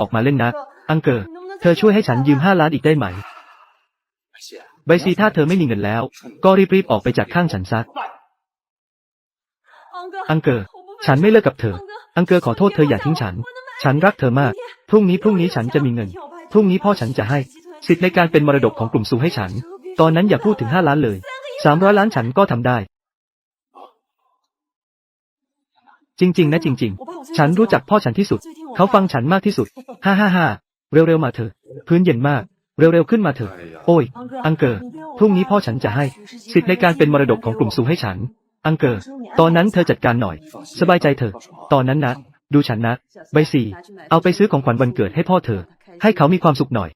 ออกมาเล่นนะ อังเกอร์ เธอช่วยให้ฉันยืมห้าล้านอีกได้ไหม ใบซีถ้าเธอไม่มีเงินแล้ว ก็รีบๆออกไปจากข้างฉันซะ อังเกอร์ ฉันไม่เลิกกับเธอ อังเกอร์ขอโทษเธออย่าทิ้งฉัน ฉันรักเธอมาก พรุ่งนี้พรุ่งนี้ฉันจะมีเงิน พรุ่งนี้พ่อฉันจะให้ สิทธิ์ในการเป็นมรดกของกลุ่มซูให้ฉัน ตอนนั้นอย่าพูดถึงห้าล้านเลยสามร้อยล้านฉันก็ทำได้ จริง ๆ นะจริง ๆ ฉันรู้จักพ่อฉันที่สุด เขาฟังฉันมากที่สุด ฮ่าฮ่าฮ่าเร็วๆมาเถอะ พื้นเย็นมาก เร็วๆขึ้นมาเถอะ โอ้ย อังเกอร์พรุ่งนี้พ่อฉันจะให้ สิทธิ์ในการเป็นมรดกของกลุ่มซูให้ฉัน อังเกอร์ตอนนั้นเธอจัดการหน่อย สบายใจเถอะ ตอนนั้นนะ ดูฉันนะ ใบสี่ เอาไปซื้อของขวัญวันเกิดให้พ่อเธอ ให้เขามีความสุขหน่อย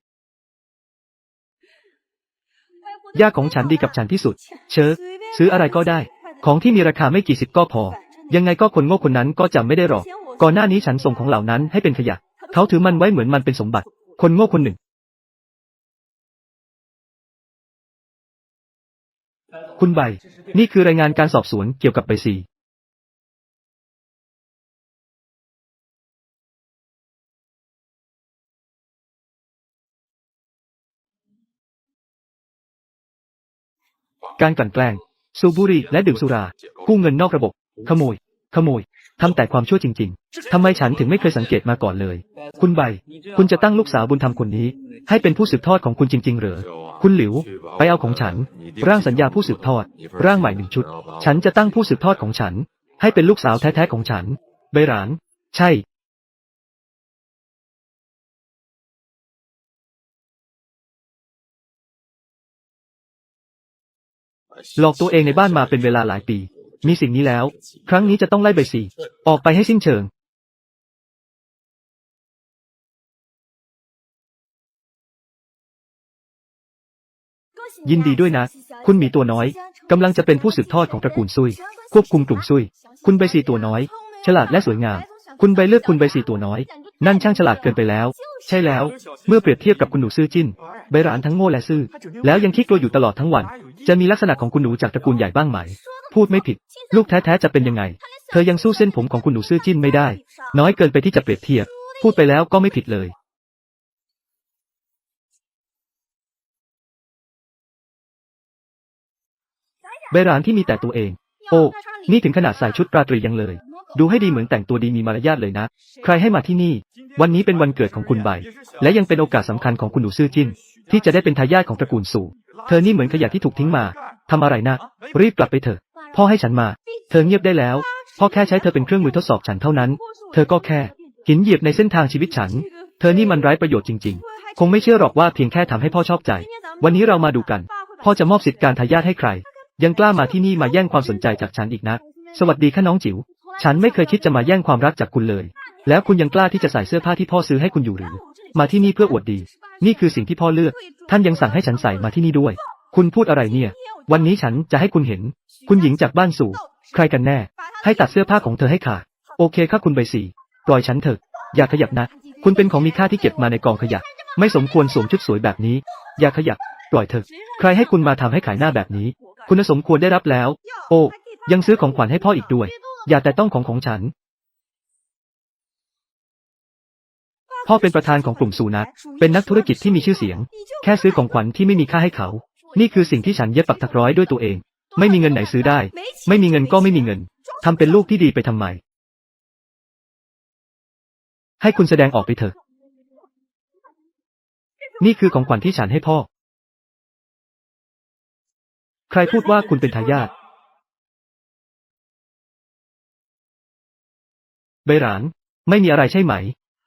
ย่าของฉันดีกับฉันที่สุด เชอซื้ออะไรก็ได้ ของที่มีราคาไม่กี่สิบก็พอ ยังไงก็คนโง่คนนั้นก็จำไม่ได้หรอก ก่อนหน้านี้ฉันส่งของเหล่านั้นให้เป็นขยะ เขาถือมันไว้เหมือนมันเป็นสมบัติ คนโง่คนหนึ่ง คุณใบ นี่คือรายงานการสอบสวนเกี่ยวกับใบซีการกลั่นแกล้ง สูบบุหรี่และดื่มสุรา กู้เงินนอกระบบ ขโมย ขโมยทำแต่ความชั่วจริง ๆ ทำไมฉันถึงไม่เคยสังเกตมาก่อนเลย คุณใบ คุณจะตั้งลูกสาวบุญธรรมคนนี้ ให้เป็นผู้สืบทอดของคุณจริง ๆ เหรอ คุณหลิว ไปเอาของฉัน ร่างสัญญาผู้สืบทอด ร่างใหม่หนึ่งชุด ฉันจะตั้งผู้สืบทอดของฉัน ให้เป็นลูกสาวแท้ๆของฉัน ใบหราน ใช่หลอกตัวเองในบ้านมาเป็นเวลาหลายปี มีสิ่งนี้แล้ว ครั้งนี้จะต้องไล่ใบสีออกไปให้สิ้นเชิงยินดีด้วยนะ คุณมีตัวน้อย กำลังจะเป็นผู้สืบทอดของตระกูลซุย ควบคุมกลุ่มซุย คุณใบสีตัวน้อย ฉลาดและสวยงาม คุณใบเลือกคุณใบสีตัวน้อย นั่นช่างฉลาดเกินไปแล้ว ใช่แล้ว เมื่อเปรียบเทียบกับคุณหนูซื่อจิ้น ใบหรานทั้งโง่และซื่อ แล้วยังขี้กลัวอยู่ตลอดทั้งวัน จะมีลักษณะของคุณหนูจากตระกูลใหญ่บ้างไหม พูดไม่ผิด ลูกแท้ๆจะเป็นยังไง เธอยังสู้เส้นผมของคุณหนูซื่อจิ้นไม่ได้ น้อยเกินไปที่จะเปรียบเทียบ พูดไปแล้วก็ไม่ผิดเลยใบรานที่มีแต่ตัวเอง โอ้ นี่ถึงขนาดใส่ชุดราตรียังเลย ดูให้ดีเหมือนแต่งตัวดีมีมารยาทเลยนะ ใครให้มาที่นี่ วันนี้เป็นวันเกิดของคุณใบ และยังเป็นโอกาสสำคัญของคุณหนูซื่อจิ้น ที่จะได้เป็นทายาทของตระกูลสู่ เธอนี่เหมือนขยะที่ถูกทิ้งมาทำอะไรนะ รีบกลับไปเถอะ พ่อให้ฉันมา เธอเงียบได้แล้ว พ่อแค่ใช้เธอเป็นเครื่องมือทดสอบฉันเท่านั้น เธอก็แค่ หินเหยียบในเส้นทางชีวิตฉัน เธอนี่มันไร้ประโยชน์จริง ๆ คงไม่เชื่อหรอกว่าเพียงแค่ทำให้พ่อชอบใจ วันนี้เรามาดูกัน พ่อจะมอบสิทธิการทายาทให้ใคร ยังกล้ามาที่นี่มาแย่งความสนใจจากฉันอีกนะ สวัสดีค่ะน้องจิ๋ว ฉันไม่เคยคิดจะมาแย่งความรักจากคุณเลย แล้วคุณยังกล้าที่จะใส่เสื้อผ้าที่พ่อซื้อให้คุณอยู่หรือ มาที่นี่เพื่ออวดดี นี่คือสิ่งที่พ่อเลือก ท่านยังสั่งให้ฉันใส่มาที่นี่ด้วย คุณพูดอะไรเนี่ย วันนี้ฉันจะให้คุณเห็น คุณหญิงจากบ้านสู่ ใครกันแน่ ให้ตัดเสื้อผ้าของเธอให้ขาด โอเคค่ะคุณใบสีปล่อยฉันเถอะ อย่าขยับนะ คุณเป็นของมีค่าที่เก็บมาในกองขยะ ไม่สมควรสวมชุดสวยแบบนี้ อย่าขยับ ปล่อยเถอะ ใครให้คุณมาทำให้ขายหน้าแบบนี้ คุณสมควรได้รับแล้ว โอ้ ยังซื้อของขวัญให้พ่ออีกด้วย อย่าแต่ต้องของของฉัน พ่อเป็นประธานของกลุ่มสูนัก เป็นนักธุรกิจที่มีชื่อเสียง แค่ซื้อของขวัญที่ไม่มีค่าให้เขา นี่คือสิ่งที่ฉันเย็บปักถักร้อยด้วยตัวเอง ไม่มีเงินไหนซื้อได้ ไม่มีเงินก็ไม่มีเงินทำเป็นลูกที่ดีไปทำไม ให้คุณแสดงออกไปเถอะ นี่คือของขวัญที่ฉันให้พ่อ ใครพูดว่าคุณเป็นทายาทใบหราน ไม่มีอะไรใช่ไหม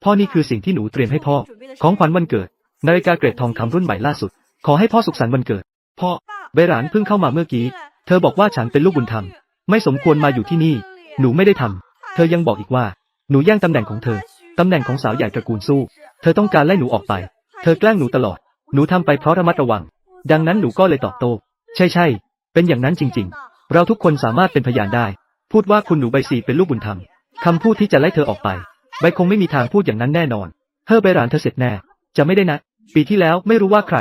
พ่อนี่คือสิ่งที่หนูเตรียมให้พ่อ ของขวัญวันเกิด นาฬิกาเกรดทองคำรุ่นใหม่ล่าสุด ขอให้พ่อสุขสันต์วันเกิด พ่อใบรานเพิ่งเข้ามาเมื่อกี้ เธอบอกว่าฉันเป็นลูกบุญธรรม ไม่สมควรมาอยู่ที่นี่ หนูไม่ได้ทำเธอยังบอกอีกว่า หนูแย่งตำแหน่งของเธอตำแหน่งของสาวใหญ่ตระกูลสู้ เธอต้องการไล่หนูออกไป เธอแกล้งหนูตลอด หนูทำไปเพราะระมัดระวัง ดังนั้นหนูก็เลยตอบโต้ ใช่ใช่ เป็นอย่างนั้นจริง ๆ เราทุกคนสามารถเป็นพยานได้ พูดว่าคุณหนูใบสีเป็นลูกบุญธรรมคำพูดที่จะไล่เธอออกไป ใบคงไม่มีทางพูดอย่างนั้นแน่นอน เธอใบหลานเธอเสร็จแน่ จะไม่ได้นะ ปีที่แล้วไม่รู้ว่าใคร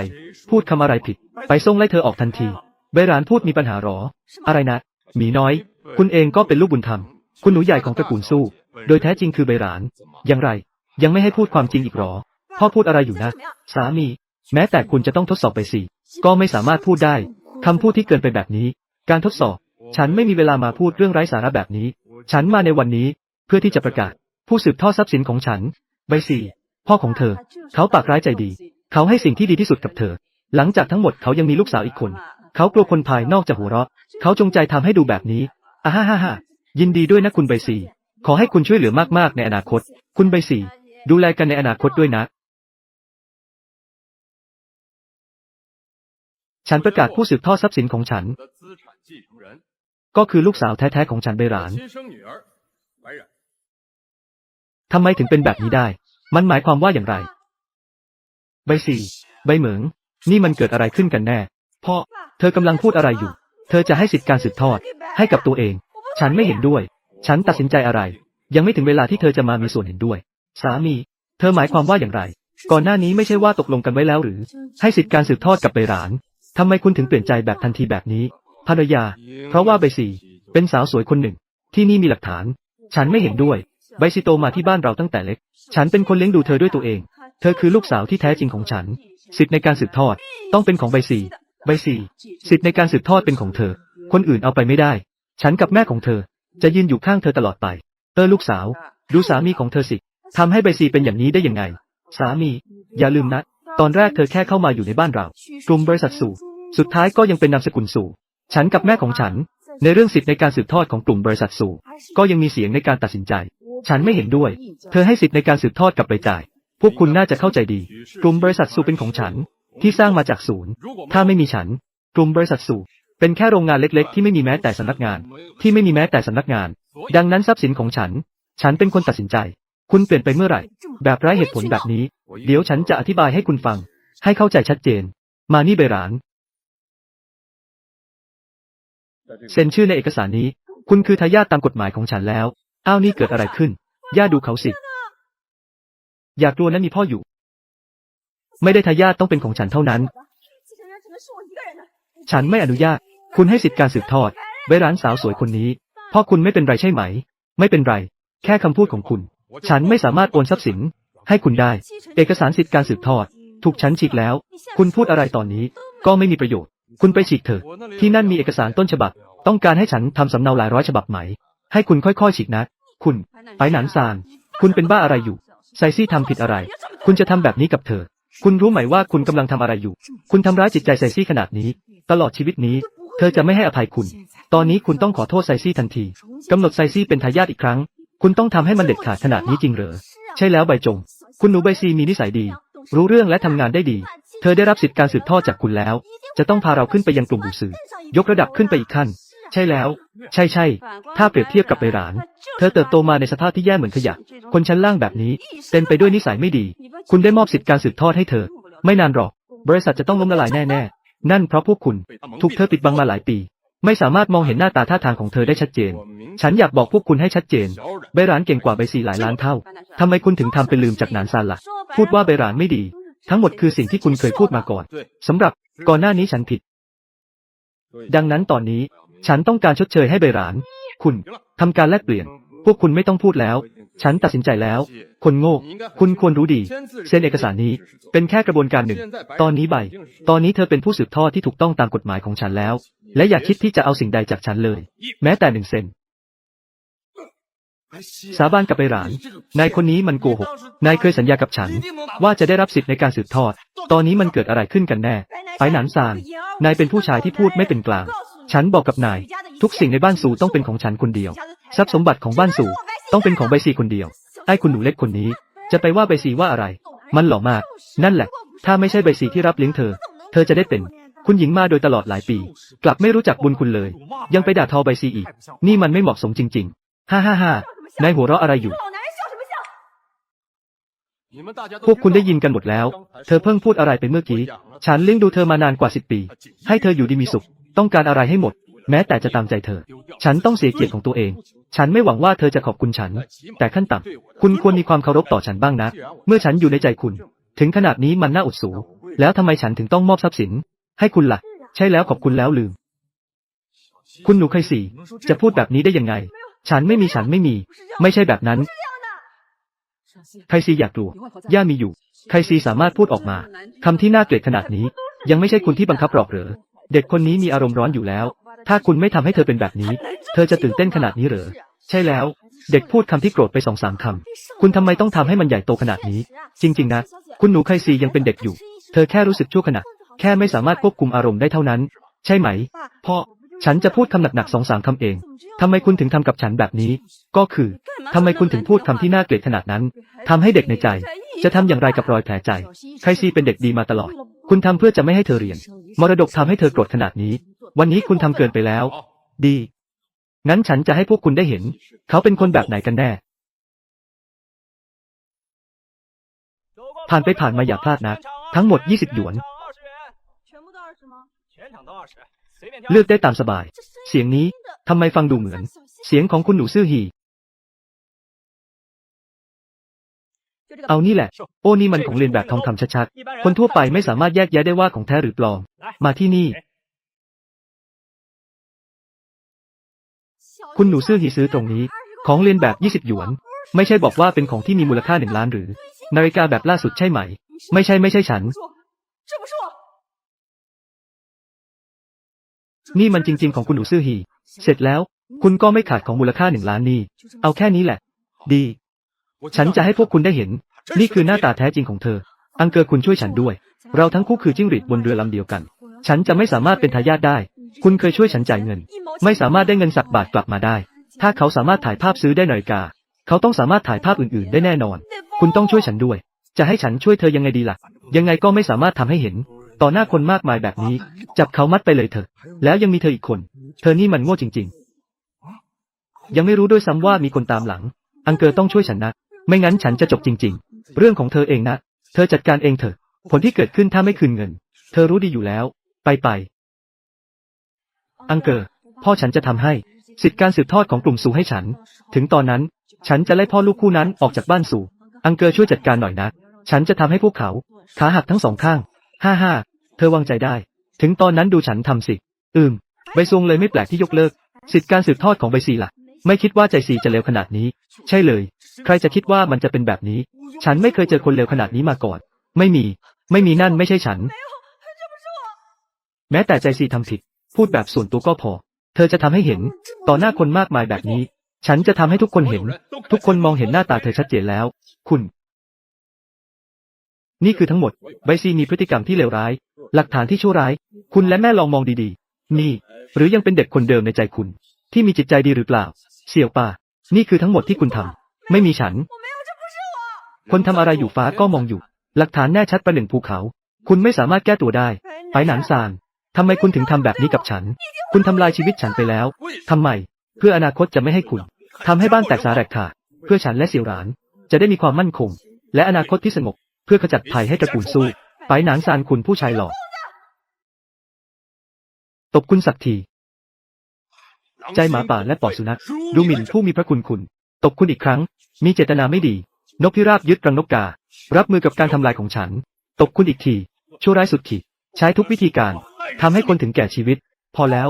พูดคำอะไรผิด ไปส่งไล่เธอออกทันทีใบหลานพูดมีปัญหาหรอ อะไรนะหมีน้อย คุณเองก็เป็นลูกบุญธรรม คุณหนูใหญ่ของตระกูลสู้ โดยแท้จริงคือใบหลาน อย่างไร ยังไม่ให้พูดความจริงอีกหรอ พ่อพูดอะไรอยู่นะ สามี แม้แต่คุณจะต้องทดสอบไปสิ ก็ไม่สามารถพูดได้คำพูดที่เกินไปแบบนี้ การทดสอบ ฉันไม่มีเวลามาพูดเรื่องไร้สาระแบบนี้ ฉันมาในวันนี้ เพื่อที่จะประกาศ ผู้สืบทอดทรัพย์สินของฉัน ใบสี่ พ่อของเธอ เขาปากร้ายใจดี เขาให้สิ่งที่ดีที่สุดกับเธอ หลังจากทั้งหมดเขายังมีลูกสาวอีกคน เขากลัวคนภายนอกจะหัวเราะ เขาจงใจทำให้ดูแบบนี้อ่าฮ่าฮ่าฮ่ายินดีด้วยนะคุณใบสี ขอให้คุณช่วยเหลือมากๆในอนาคต คุณใบสี ดูแลกันในอนาคตด้วยนะ ฉันประกาศผู้สืบทอดทรัพย์สินของฉัน ก็คือลูกสาวแท้ๆของฉันใบรานทำไมถึงเป็นแบบนี้ได้ มันหมายความว่าอย่างไร ใบสี่ใบเหมิงนี่มันเกิดอะไรขึ้นกันแน่ พ่อ เธอกำลังพูดอะไรอยู่ เธอจะให้สิทธิการสืบทอด ให้กับตัวเอง ฉันไม่เห็นด้วย ฉันตัดสินใจอะไร ยังไม่ถึงเวลาที่เธอจะมามีส่วนเห็นด้วย สามี เธอหมายความว่าอย่างไร ก่อนหน้านี้ไม่ใช่ว่าตกลงกันไว้แล้วหรือ ให้สิทธิการสืบทอดกับใบหลานทำไมคุณถึงเปลี่ยนใจแบบทันทีแบบนี้ ภรรยา เพราะว่าใบสี่เป็นสาวสวยคนหนึ่ง ที่นี่มีหลักฐาน ฉันไม่เห็นด้วย ใบซิโตมาที่บ้านเราตั้งแต่เล็ก ฉันเป็นคนเลี้ยงดูเธอด้วยตัวเอง เธอคือลูกสาวที่แท้จริงของฉัน สิทธิ์ในการสืบทอด ต้องเป็นของใบสี่ใบสี่สิทธิ์ในการสืบทอดเป็นของเธอ คนอื่นเอาไปไม่ได้ ฉันกับแม่ของเธอ จะยืนอยู่ข้างเธอตลอดไป เออลูกสาว ดูสามีของเธอสิทำให้ใบซีเป็นอย่างนี้ได้ยังไง สามี อย่าลืมนะ ตอนแรกเธอแค่เข้ามาอยู่ในบ้านเรา กลุ่มบริษัทสู่ สุดท้ายก็ยังเป็นนามสกุลสู่ ฉันกับแม่ของฉัน ในเรื่องสิทธิ์ในการสืบทอดของกลุ่มบริษัทสู่ ก็ยังมีเสียงในการตัดสินใจ ฉันไม่เห็นด้วย เธอให้สิทธิ์ในการสืบทอดกับรายจ่าย พวกคุณน่าจะเข้าใจดี กลุ่มบริษัทสู่เป็นของฉัน ที่สร้างมาจากศูนย์ ถ้าไม่มีฉัน กลุ่มบริษัทสู่เป็นแค่โรงงานเล็ก ๆ ที่ไม่มีแม้แต่สำนักงาน ที่ไม่มีแม้แต่สำนักงาน ดังนั้นทรัพย์สินของฉัน ฉันเป็นคนตัดสินใจ คุณเปลี่ยนไปเมื่อไหร่ แบบไร้เหตุผลแบบนี้ เดี๋ยวฉันจะอธิบายให้คุณฟัง ให้เข้าใจชัดเจน มานี่เบรานเซ็นชื่อในเอกสารนี้ คุณคือทายาทตามกฎหมายของฉันแล้ว อ้าวนี่เกิดอะไรขึ้น ย่าดูเขาสิ อยากลัวนั้นมีพ่ออยู่ ไม่ได้ทายาทต้องเป็นของฉันเท่านั้น ฉันไม่อนุญาต คุณให้สิทธิการสืบทอด ไว้ร้านสาวสวยคนนี้ พ่อคุณไม่เป็นไรใช่ไหม ไม่เป็นไร แค่คำพูดของคุณ ฉันไม่สามารถโอนทรัพย์สิน ให้คุณได้ เอกสารสิทธิการสืบทอด ถูกฉันฉีกแล้ว คุณพูดอะไรตอนนี้ ก็ไม่มีประโยชน์ คุณไปฉีกเถอะ ที่นั่นมีเอกสารต้นฉบับ ต้องการให้ฉันทำสำเนาหลายร้อยฉบับไหม ให้คุณค่อยๆฉีกนะ คุณ ไปหนานซาน คุณเป็นบ้าอะไรอยู่ ไซซี่ทำผิดอะไร คุณจะทำแบบนี้กับเธอ คุณรู้ไหมว่าคุณกำลังทำอะไรอยู่ คุณทำร้ายจิตใจไซซี่ขนาดนี้ ตลอดชีวิตนี้ เธอจะไม่ให้อภัยคุณ ตอนนี้คุณต้องขอโทษไซซี่ทันทีกำหนดไซซี่เป็นทายาทอีกครั้ง คุณต้องทำให้มันเด็ดขาดขนาดนี้จริงเหรอ ใช่แล้วใบจง คุณหนูใบซีมีนิสัยดี รู้เรื่องและทำงานได้ดี เธอได้รับสิทธิการสืบทอดจากคุณแล้ว จะต้องพาเราขึ้นไปยังกลุ่มบูซือยกระดับขึ้นไปอีกขั้น ใช่แล้ว ใช่ใช่ ถ้าเปรียบเทียบกับใบหลาน เธอเติบโตมาในสภาพที่แย่เหมือนขยะ คนชั้นล่างแบบนี้ เต็มไปด้วยนิสัยไม่ดี คุณได้มอบสิทธิการสืบทอดให้เธอ ไม่นานหรอก บริษัทจะต้องล้มละลายแน่ๆ นั่นเพราะพวกคุณถูกเธอปิดบังมาหลายปี ไม่สามารถมองเห็นหน้าตาท่าทางของเธอได้ชัดเจน ฉันอยากบอกพวกคุณให้ชัดเจนใบหลานเก่งกว่าใบซีหลายล้านเท่าทำไมคุณถึงทำเป็นลืมจากหนานซานล่ะ พูดว่าใบหลานไม่ดี ทั้งหมดคือสิ่งที่คุณเคยพูดมาก่อนสำหรับก่อนหน้านี้ฉันผิด ดังนั้นตอนนี้ ฉันต้องการชดเชยให้ใบหลาน คุณทำการแลกเปลี่ยน พวกคุณไม่ต้องพูดแล้ว ฉันตัดสินใจแล้ว คนโง่ คุณควรรู้ดี เซ็นเอกสารนี้ เป็นแค่กระบวนการหนึ่ง ตอนนี้ใบ ตอนนี้เธอเป็นผู้สืบทอดที่ถูกต้องตามกฎหมายของฉันแล้ว และอย่าคิดที่จะเอาสิ่งใดจากฉันเลย แม้แต่หนึ่งเซนสาบานกับใบหลาน นายคนนี้มันโกหก นายเคยสัญญากับฉัน ว่าจะได้รับสิทธิ์ในการสืบทอด ตอนนี้มันเกิดอะไรขึ้นกันแน่ ไปหนานซาน นายเป็นผู้ชายที่พูดไม่เป็นกลาง ฉันบอกกับนาย ทุกสิ่งในบ้านสู่ต้องเป็นของฉันคนเดียว ทรัพย์สมบัติของบ้านสู่ต้องเป็นของใบซีคนเดียว ไอ้คุณหนูเล็กคนนี้ จะไปว่าใบซีว่าอะไร มันหล่อมาก นั่นแหละ ถ้าไม่ใช่ใบซีที่รับเลี้ยงเธอ เธอจะได้เป็น คุณหญิงมาโดยตลอดหลายปี กลับไม่รู้จักบุญคุณเลย ยังไปด่าทอใบซีอีก นี่มันไม่เหมาะสมจริง ๆ ฮ่าฮ่าฮ่านายหัวเราะอะไรอยู่พวกคุณได้ยินกันหมดแล้ว เธอเพิ่งพูดอะไรไปเมื่อกี้ ฉันเลี้ยงดูเธอมานานกว่าสิบปี ให้เธออยู่ดีมีสุข ต้องการอะไรให้หมด แม้แต่จะตามใจเธอ ฉันต้องเสียเกียรติของตัวเอง ฉันไม่หวังว่าเธอจะขอบคุณฉัน แต่ขั้นต่ำคุณควรมีความเคารพต่อฉันบ้างนะ เมื่อฉันอยู่ในใจคุณ ถึงขนาดนี้มันน่าอดสู แล้วทำไมฉันถึงต้องมอบทรัพย์สิน ให้คุณล่ะ ใช่แล้วขอบคุณแล้วลืม คุณหนูเคยสี่จะพูดแบบนี้ได้ยังไง ฉันไม่มีฉันไม่มี ไม่ใช่แบบนั้นใครซีอยากกลัว ย่ามีอยู่ใครซีสามารถพูดออกมา คำที่น่าเกลียดขนาดนี้ ยังไม่ใช่คุณที่บังคับหรอกเหรอ เด็กคนนี้มีอารมณ์ร้อนอยู่แล้ว ถ้าคุณไม่ทำให้เธอเป็นแบบนี้ เธอจะตื่นเต้นขนาดนี้เหรอ ใช่แล้ว เด็กพูดคำที่โกรธไปสองสามคำ คุณทำไมต้องทำให้มันใหญ่โตขนาดนี้ จริง ๆ นะ คุณหนูไคซียังเป็นเด็กอยู่ เธอแค่รู้สึกชั่วขณะ แค่ไม่สามารถควบคุมอารมณ์ได้เท่านั้น ใช่ไหม พ่อ ฉันจะพูดคำหนักๆสองสามคำเอง ทำไมคุณถึงทำกับฉันแบบนี้ ก็คือ ทำไมคุณถึงพูดคำที่น่าเกลียดขนาดนั้น ทำให้เด็กในใจ จะทำอย่างไรกับรอยแผลใจ ไคซีเป็นเด็กดีมาตลอด คุณทำเพื่อจะไม่ให้เธอเรียน มรดกทำให้เธอโกรธขนาดนี้ วันนี้คุณทำเกินไปแล้ว ดี งั้นฉันจะให้พวกคุณได้เห็น เขาเป็นคนแบบไหนกันแน่ ผ่านไปผ่านมาอย่าพลาดนะ ทั้งหมด 20 หยวน เลือกได้ตามสบาย เสียงนี้ทำไมฟังดูเหมือน เสียงของคุณหนูซื่อฮี เอานี่แหละ โอ้นี่มันของเรียนแบบทองคำชัดๆ คนทั่วไปไม่สามารถแยกแยะได้ว่าของแท้หรือปลอม มาที่นี่ คุณหนูซื้อหีซื้อตรงนี้ ของเรียนแบบ 20 หยวน ไม่ใช่บอกว่าเป็นของที่มีมูลค่าหนึ่งล้านหรือ นาฬิกาแบบล่าสุดใช่ไหม ไม่ใช่ไม่ใช่ฉัน นี่มันจริง ๆ ของคุณหนูซื่อฮี เสร็จแล้ว คุณก็ไม่ขาดของมูลค่าหนึ่งล้านนี่ เอาแค่นี้แหละ ดี ฉันจะให้พวกคุณได้เห็น นี่คือหน้าตาแท้จริงของเธอ อังเกอร์คุณช่วยฉันด้วย เราทั้งคู่คือจิ้งหรีดบนเรือลำเดียวกัน ฉันจะไม่สามารถเป็นทายาทได้ คุณเคยช่วยฉันจ่ายเงิน ไม่สามารถได้เงินสักบาทกลับมาได้ ถ้าเขาสามารถถ่ายภาพซื้อได้นาฬิกา เขาต้องสามารถถ่ายภาพอื่นๆ ได้แน่นอน คุณต้องช่วยฉันด้วย จะให้ฉันช่วยเธอยังไงดีล่ะ ยังไงก็ไม่สามารถทำให้เห็น ต่อหน้าคนมากมายแบบนี้ จับเขามัดไปเลยเถอะ แล้วยังมีเธออีกคน เธอนี่มันโง่จริง ๆ ยังไม่รู้ด้วยซ้ำว่ามีคนตามหลัง อังเกอร์ต้องช่วยฉันนะ ไม่งั้นฉันจะจบจริง ๆ เรื่องของเธอเองนะ เธอจัดการเองเถอะ ผลที่เกิดขึ้นถ้าไม่คืนเงิน เธอรู้ดีอยู่แล้ว ไปไป อังเกอร์ พ่อฉันจะทำให้ สิทธิการสืบทอดของกลุ่มสู่ให้ฉัน ถึงตอนนั้น ฉันจะไล่พ่อลูกคู่นั้นออกจากบ้านสู่ อังเกอร์ช่วยจัดการหน่อยนะ ฉันจะทำให้พวกเขา ขาหักทั้งสองข้างฮ่าฮ่าเธอวางใจได้ ถึงตอนนั้นดูฉันทำสิ อืม ใบซวงเลยไม่แปลกที่ยกเลิก สิทธิการสืบทอดของใบซีล่ะ ไม่คิดว่าใจซีจะเลวขนาดนี้ ใช่เลย ใครจะคิดว่ามันจะเป็นแบบนี้ ฉันไม่เคยเจอคนเลวขนาดนี้มาก่อน ไม่มี ไม่มีนั่นไม่ใช่ฉัน แม้แต่ใจซีทำผิด พูดแบบส่วนตัวก็พอ เธอจะทำให้เห็น ต่อหน้าคนมากมายแบบนี้ ฉันจะทำให้ทุกคนเห็น ทุกคนมองเห็นหน้าตาเธอชัดเจนแล้ว คุณ นี่คือทั้งหมดใบซีมีพฤติกรรมที่เลวร้าย หลักฐานที่ชั่วร้าย คุณและแม่ลองมองดีๆ นี่ หรือยังเป็นเด็กคนเดิมในใจคุณ ที่มีจิตใจดีหรือเปล่า เสี่ยวป่า นี่คือทั้งหมดที่คุณทำ ไม่มีฉัน คนทำอะไรอยู่ฟ้าก็มองอยู่ หลักฐานแน่ชัดประหนึ่งภูเขา คุณไม่สามารถแก้ตัวได้ ไปหนานซานทำไมคุณถึงทำแบบนี้กับฉัน คุณทำลายชีวิตฉันไปแล้วทำไม เพื่ออนาคตจะไม่ให้คุณทำให้บ้านแตกสาแหรกขาดเพื่อฉันและเสี่ยวหลาน จะได้มีความมั่นคง และอนาคตที่สงบ เพื่อขจัดภัยให้ตระกูลสู้ ไปหนานซานคุณผู้ชายหล่อตบคุณสักที ใจหมาป่าและปอดสุนัข ดูหมิ่นผู้มีพระคุณคุณ ตบคุณอีกครั้ง มีเจตนาไม่ดี นกพิราบยึดรังนกกา รับมือกับการทำลายของฉัน ตบคุณอีกที ชั่วร้ายสุดขีด ใช้ทุกวิธีการ ทำให้คนถึงแก่ชีวิต พอแล้ว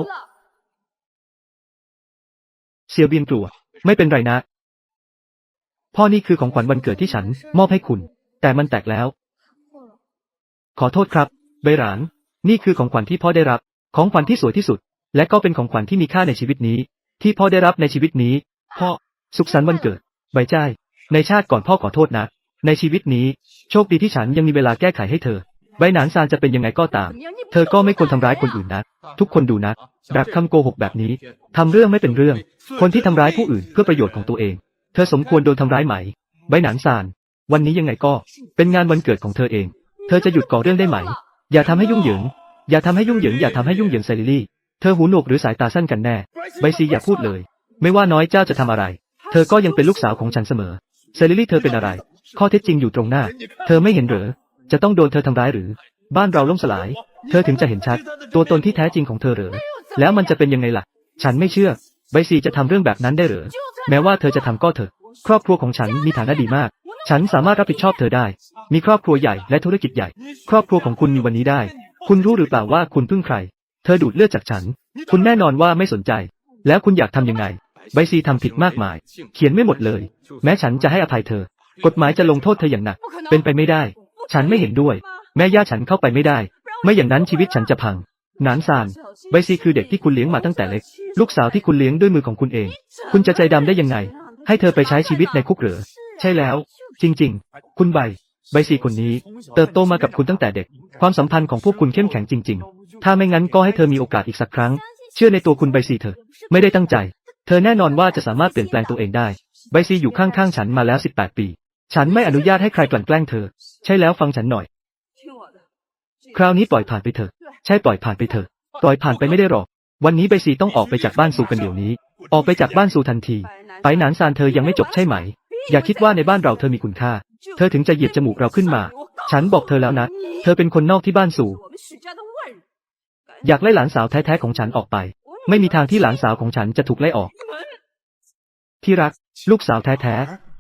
เซียวเบียนกลัว ไม่เป็นไรนะ พ่อนี่คือของขวัญวันเกิดที่ฉัน มอบให้คุณ แต่มันแตกแล้ว ขอโทษครับ เบยหราน นี่คือของขวัญที่พ่อได้รับ ของขวัญที่สวยที่สุด และก็เป็นของขวัญที่มีค่าในชีวิตนี้ ที่พ่อได้รับในชีวิตนี้ พ่อ สุขสันต์วันเกิด ใบจ้ายในชาติก่อนพ่อขอโทษนะ ในชีวิตนี้ โชคดีที่ฉันยังมีเวลาแก้ไขให้เธอ ใบหนานซานจะเป็นยังไงก็ตาม เธอก็ไม่ควรทำร้ายคนอื่นนะ ทุกคนดูนะ แบบคำโกหกแบบนี้ทำเรื่องไม่เป็นเรื่อง คนที่ทำร้ายผู้อื่นเพื่อประโยชน์ของตัวเอง เธอสมควรโดนทำร้ายไหม ใบหนานซาน วันนี้ยังไงก็ เป็นงานวันเกิดของเธอเอง เธอจะหยุดก่อเรื่องได้ไหม อย่าทำให้ยุ่งเหยิง อย่าทำให้ยุ่งเหยิง อย่าทำให้ยุ่งเหยิงไซริลี่ เธอหูหนวกหรือสายตาสั้นกันแน่ใบซีอย่าพูดเลย ไม่ว่าน้อยเจ้าจะทำอะไร เธอก็ยังเป็นลูกสาวของฉันเสมอ เซริลี่เธอเป็นอะไร ข้อเท็จจริงอยู่ตรงหน้า เธอไม่เห็นเหรอจะต้องโดนเธอทำร้ายหรือ บ้านเราล่มสลาย เธอถึงจะเห็นชัด ตัวตนที่แท้จริงของเธอเหรอแล้วมันจะเป็นยังไงล่ะ ฉันไม่เชื่อใบซีจะทำเรื่องแบบนั้นได้เหรอแม้ว่าเธอจะทำก็เถอะ ครอบครัวของฉันมีฐานะดีมากฉันสามารถรับผิดชอบเธอได้ มีครอบครัวใหญ่และธุรกิจใหญ่ ครอบครัวของคุณมีวันนี้ได้ คุณรู้หรือเปล่าว่าคุณพึ่งใคร เธอดูดเลือดจากฉัน คุณแน่นอนว่าไม่สนใจ แล้วคุณอยากทำยังไงใบซีทำผิดมากมาย เขียนไม่หมดเลย แม้ฉันจะให้อภัยเธอ กฎหมายจะลงโทษเธออย่างหนัก เป็นไปไม่ได้ ฉันไม่เห็นด้วย แม่ย่าฉันเข้าไปไม่ได้ ไม่อย่างนั้นชีวิตฉันจะพังนานซานใบซีคือเด็กที่คุณเลี้ยงมาตั้งแต่เล็ก ลูกสาวที่คุณเลี้ยงด้วยมือของคุณเอง คุณจะใจดำได้ยังไง ให้เธอไปใช้ชีวิตในคุกเหรือใช่แล้ว จริง ๆ คุณใบใบซีคนนี้ เติบโตมากับคุณตั้งแต่เด็ก ความสัมพันธ์ของพวกคุณเข้มแข็งจริง ๆ ถ้าไม่งั้นก็ให้เธอมีโอกาสอีกสักครั้ง เชื่อในตัวคุณใบซีเถอะ ไม่ได้ตั้งใจ เธอแน่นอนว่าจะสามารถเปลี่ยนแปลงตัวเองได้ใบซีอยู่ข้างๆฉันมาแล้ว 18 ปี ฉันไม่อนุญาตให้ใครกลั่นแกล้งเธอ ใช่แล้วฟังฉันหน่อย คราวนี้ปล่อยผ่านไปเถอะ ใช่ปล่อยผ่านไปเถอะ ปล่อยผ่านไปไม่ได้หรอก วันนี้ใบซีต้องออกไปจากบ้านสู่กันเดี๋ยวนี้ ออกไปจากบ้านสู่ทันที ไปหนานซานเธอยังไม่จบใช่ไหม อย่าคิดว่าในบ้านเราเธอมีคุณค่า เธอถึงจะเหยียบจมูกเราขึ้นมา ฉันบอกเธอแล้วนะ เธอเป็นคนนอกที่บ้านสู อยากไล่หลานสาวแท้ๆของฉันออกไป ไม่มีทางที่หลานสาวของฉันจะถูกไล่ออก ที่รัก ลูกสาวแท้ๆ